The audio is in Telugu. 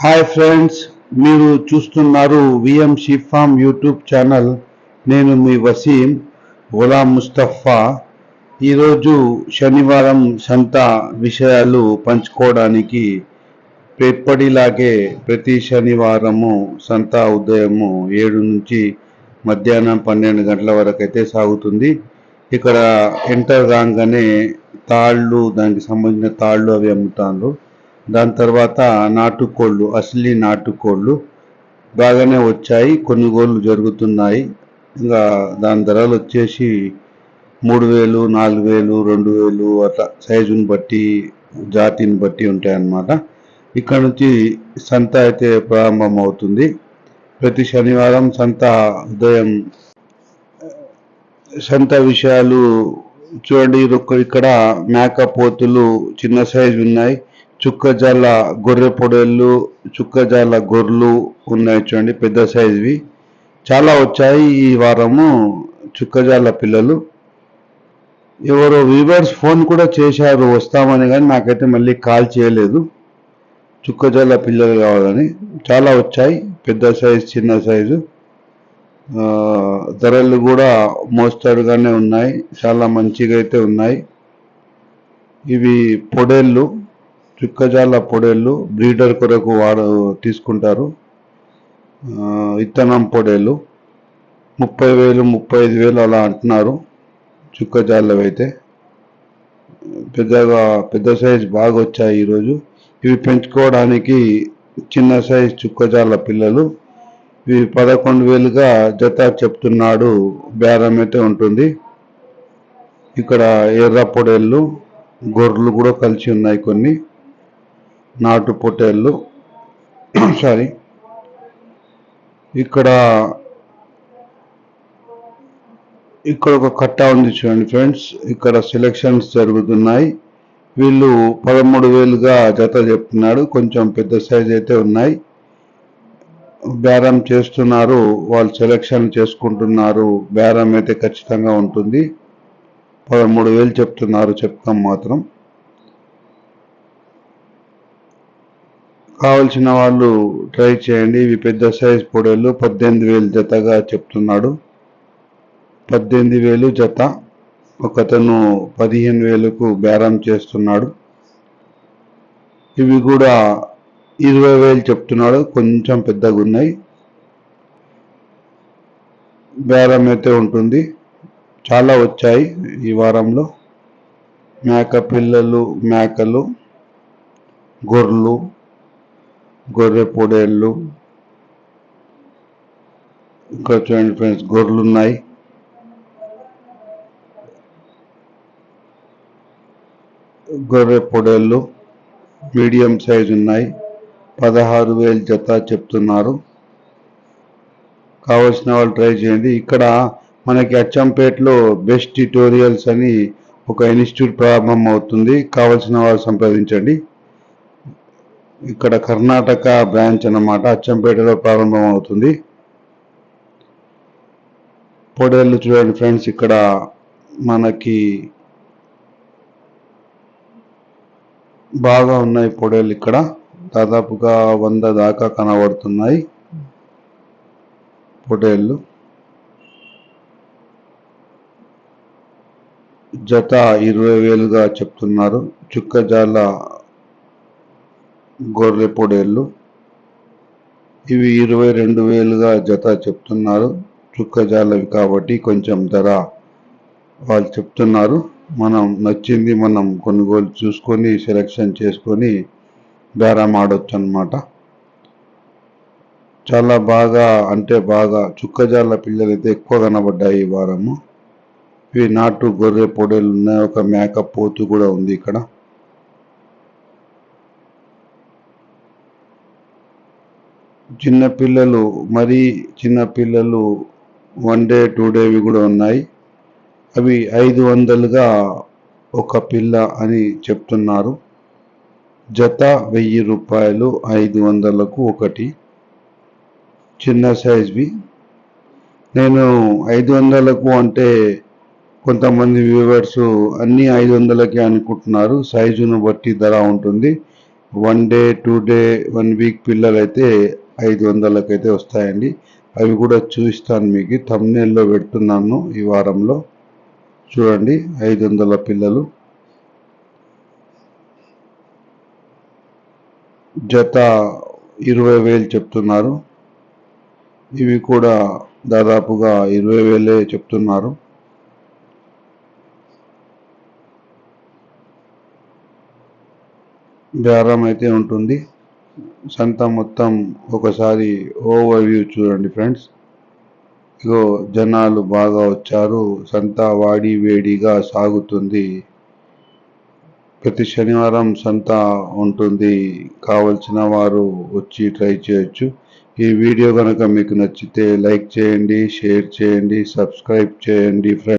హాయ్ ఫ్రెండ్స్ మీరు చూస్తున్నారు విఎంసి షిఫామ్ యూట్యూబ్ ఛానల్. నేను మీ వసీం గులాం ముస్తఫా. ఈరోజు శనివారం సంత విషయాలు పంచుకోవడానికి ఎప్పటిలాగే ప్రతి శనివారము సంత ఉదయము ఏడు నుంచి మధ్యాహ్నం పన్నెండు గంటల వరకు అయితే సాగుతుంది. ఇక్కడ ఎంటర్ రాగానే తాళ్ళు దానికి సంబంధించిన తాళ్ళు అవి అమ్ముతారు దాని తర్వాత నాటుకోళ్ళు అసలీ నాటుకోళ్ళు బాగానే వచ్చాయి కొనుగోలు జరుగుతున్నాయి. ఇంకా దాని ధరలు వచ్చేసి మూడు వేలు నాలుగు వేలు రెండు వేలు అట్లా సైజుని బట్టి జాతిని బట్టి ఉంటాయన్నమాట. ఇక్కడ నుంచి సంత అయితే ప్రారంభం అవుతుంది ప్రతి శనివారం సంత ఉదయం సంత విషయాలు చూడండి. ఇక్కడ ఇక్కడ మేకపోతులు చిన్న సైజు ఉన్నాయి. చుక్కజాల గొర్రె పొడేళ్ళు చుక్కజాల గొర్రెలు ఉన్నాయి చూడండి పెద్ద సైజువి. చాలా వచ్చాయి ఈ వారము చుక్కజాల పిల్లలు. ఎవరో వీవర్స్ ఫోన్ కూడా చేశారు వస్తామని కానీ నాకైతే మళ్ళీ కాల్ చేయలేదు. చుక్కజాల పిల్లలు కావాలని. చాలా వచ్చాయి పెద్ద సైజు చిన్న సైజు ధరలు కూడా మోస్తాడుగానే ఉన్నాయి చాలా మంచిగా అయితే ఉన్నాయి. ఇవి పొడేళ్ళు. చుక్కజాల పొడేళ్ళు బ్రీడర్ కొరకు వాడు తీసుకుంటారు. విత్తనం పొడేళ్ళు. ముప్పై వేలు ముప్పై ఐదు వేలు అలా అంటున్నారు చుక్కజాలవి అయితే పెద్దగా పెద్ద సైజ్ బాగా వచ్చాయి ఈరోజు. ఇవి పెంచుకోవడానికి చిన్న సైజ్ చుక్కజాల పిల్లలు. ఇవి పదకొండు వేలుగా జత చెప్తున్నాడు బేరం అయితే ఉంటుంది. ఇక్కడ ఎర్ర పొడేళ్ళు గొర్రెలు కూడా కలిసి ఉన్నాయి కొన్ని. నాటు పొట్టేళ్ళు. సారీ ఇక్కడ ఇక్కడ ఒక కట్ట ఉంది చూడండి ఫ్రెండ్స్. ఇక్కడ సెలెక్షన్స్ జరుగుతున్నాయి. వీళ్ళు పదమూడు వేలుగా జత చెప్తున్నాడు. కొంచెం పెద్ద సైజ్ అయితే ఉన్నాయి. బేరం చేస్తున్నారు. వాళ్ళు సెలెక్షన్ చేసుకుంటున్నారు. బేరం అయితే ఖచ్చితంగా ఉంటుంది. పదమూడు వేలు చెప్తున్నారు చెప్తాం మాత్రం. కావలసిన వాళ్ళు ట్రై చేయండి. ఇవి పెద్ద సైజ్ పొడేళ్ళు పద్దెనిమిది వేలు జతగా చెప్తున్నాడు. పద్దెనిమిది వేలు జత. ఒకతను పదిహేను వేలకు బేరం చేస్తున్నాడు. ఇవి కూడా ఇరవై వేలు చెప్తున్నాడు. కొంచెం పెద్దగా ఉన్నాయి. బేరం అయితే ఉంటుంది. చాలా వచ్చాయి ఈ వారంలో. మేక పిల్లలు మేకలు గొర్రెలు గొర్రె పొడేళ్ళు ఇంకా చూడండి ఫ్రెండ్స్ గొర్రెలు ఉన్నాయి గొర్రె పొడేళ్ళు మీడియం సైజ్ ఉన్నాయి. పదహారు వేలు జత చెప్తున్నారు. కావాల్సిన వాళ్ళు ట్రై చేయండి. ఇక్కడ మనకి అచ్చంపేటలో బెస్ట్ ట్యూటోరియల్స్ అని ఒక ఇన్స్టిట్యూట్ ప్రారంభం అవుతుంది కావాల్సిన వాళ్ళు సంప్రదించండి. ఇక్కడ కర్ణాటక బ్రాంచ్ అన్నమాట. అచ్చంపేటలో ప్రారంభం అవుతుంది పొడేళ్ళు చూడండి ఫ్రెండ్స్ ఇక్కడ మనకి బాగా ఉన్నాయి పొడేళ్ళు ఇక్కడ. దాదాపుగా వంద దాకా కనబడుతున్నాయి పొటేళ్ళు జత ఇరవై వేలుగా చెప్తున్నారు. చుక్కజాల గొర్రె పొడేళ్ళు. ఇవి ఇరవై రెండు వేలుగా జత చెప్తున్నారు. చుక్కజాలవి కాబట్టి కొంచెం ధర వాళ్ళు చెప్తున్నారు. మనం నచ్చింది మనం కొనుగోలు చూసుకొని సెలెక్షన్ చేసుకొని బేరం ఆడొచ్చు అనమాట చాలా బాగా అంటే బాగా చుక్కజాల పిల్లలు అయితే ఎక్కువ కనబడ్డాయి ఈ వారము. ఇవి నాటు గొర్రె పొడేలు ఉన్నాయి. ఒక మేక పోతు కూడా ఉంది ఇక్కడ. చిన్నపిల్లలు మరీ చిన్నపిల్లలు వన్ డే టూ డేవి కూడా ఉన్నాయి. అవి ఐదు వందలుగా ఒక పిల్ల అని చెప్తున్నారు. జత వెయ్యి రూపాయలు ఐదు వందలకు ఒకటి. చిన్న సైజ్వి నేను ఐదు వందలకు అంటే కొంతమంది వ్యూవర్స్ అన్నీ ఐదు వందలకే అనుకుంటున్నారు. సైజును బట్టి ధర ఉంటుంది. One day two day one week పిల్లలు అయితే ఐదు వందలకైతే వస్తాయండి. అవి కూడా చూపిస్తాను మీకు. తమ్నేల్లో పెడుతున్నాను ఈ వారంలో. చూడండి ఐదు వందల పిల్లలు. జత ఇరవై వేలు చెప్తున్నారు. ఇవి కూడా దాదాపుగా ఇరవై వేలే చెప్తున్నారు. బేరం అయితే ఉంటుంది. సంత మొత్తం ఒకసారి ఓవర్ వ్యూ చూడండి ఫ్రెండ్స్. ఇగో జనాలు బాగా వచ్చారు. సంత వాడి వేడిగా సాగుతుంది. ప్రతి శనివారం సంత ఉంటుంది. కావలసిన వారు వచ్చి ట్రై చేయొచ్చు. ఈ వీడియో కనుక మీకు నచ్చితే లైక్ చేయండి షేర్ చేయండి సబ్స్క్రైబ్ చేయండి ఫ్రెండ్స్.